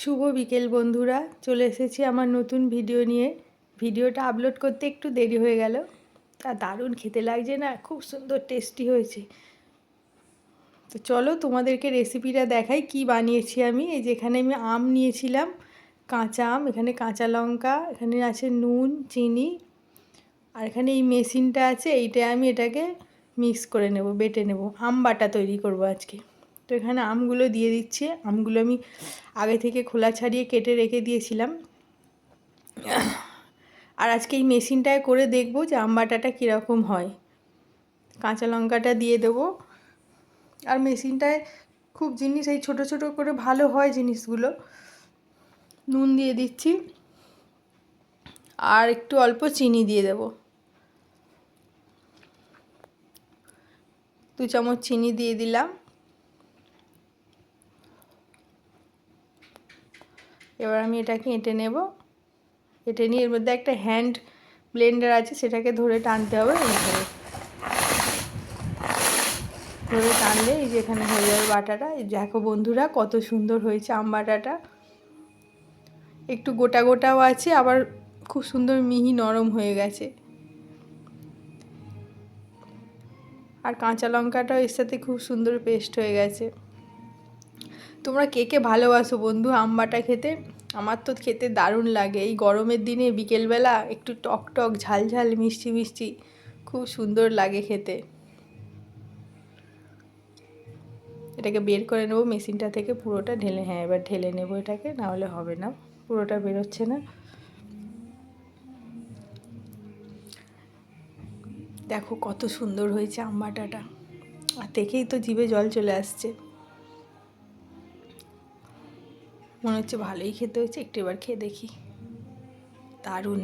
শুভ বিকেল, বন্ধুরা। চলে এসেছি আমার নতুন ভিডিও নিয়ে। ভিডিওটা আপলোড করতে একটু দেরি হয়ে গেল। তা দারুণ খেতে লাগছে না, খুব সুন্দর টেস্টি হয়েছে। তো চলো তোমাদেরকে রেসিপিটা দেখাই, কি বানিয়েছি আমি। এই যেখানে আমি আম নিয়েছিলাম, কাঁচা আম, এখানে কাঁচা লঙ্কা, এখানে আছে নুন, চিনি, আর এখানে এই মেশিনটা আছে, এইটা আমি এটাকে মিক্স করে নেব, বেটে নেব। আম বাটা তৈরি করব আজকে। তো এখানে আমগুলো দিয়ে দিচ্ছি। আমগুলো আমি আগে থেকে খোলা ছাড়িয়ে কেটে রেখে দিয়েছিলাম। আর আজকে এই মেশিনটায় করে দেখব যে আম বাটাটা কীরকম হয়। কাঁচা লঙ্কাটা দিয়ে দেবো। আর মেশিনটায় খুব জিনিস, এই ছোটো ছোটো করে ভালো হয় জিনিসগুলো। নুন দিয়ে দিচ্ছি। আর একটু অল্প চিনি দিয়ে দেব। দু চামচ চিনি দিয়ে দিলাম। এবার আমি এটাকে এঁটে নেব। এঁটে নিয়ে এর মধ্যে একটা হ্যান্ড ব্লেন্ডার আছে, সেটাকে ধরে টানতে হবে। এইভাবে ধরে টানলে এই যে এখানে হয়ে যাবে বাটাটা। দেখো বন্ধুরা, কত সুন্দর হয়েছে আম বাটাটা। একটু গোটা গোটাও আছে, আবার খুব সুন্দর মিহি নরম হয়ে গেছে। আর কাঁচা লঙ্কাটাও এর সাথে খুব সুন্দর পেস্ট হয়ে গেছে। তোমরা কে কে ভালোবাসো বন্ধু আম বাটা খেতে? আমার তো খেতে দারুণ লাগে। এই গরমের দিনে বিকেলবেলা একটু টক টক, ঝাল ঝাল, মিষ্টি মিষ্টি খুব সুন্দর লাগে খেতে। এটাকে বের করে নেব, মেশিনটা থেকে পুরোটা ঢেলে হ্যাঁ এবার ঢেলে নেব এটাকে, নাহলে হবে না। পুরোটা বেরোচ্ছে না। দেখো কত সুন্দর হয়েছে আম্বাটাটা। আর দেখেই তো জিভে জল চলে আসছে। মনে হচ্ছে ভালোই খেতে হয়েছে। একটু এবার খেয়ে দেখি। দারুণ।